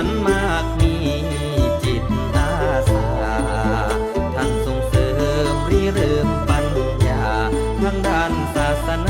วนมากมีจิตอาสา ท่านส่งเสริมริเริ่มปัญญาทางด้านศาสนา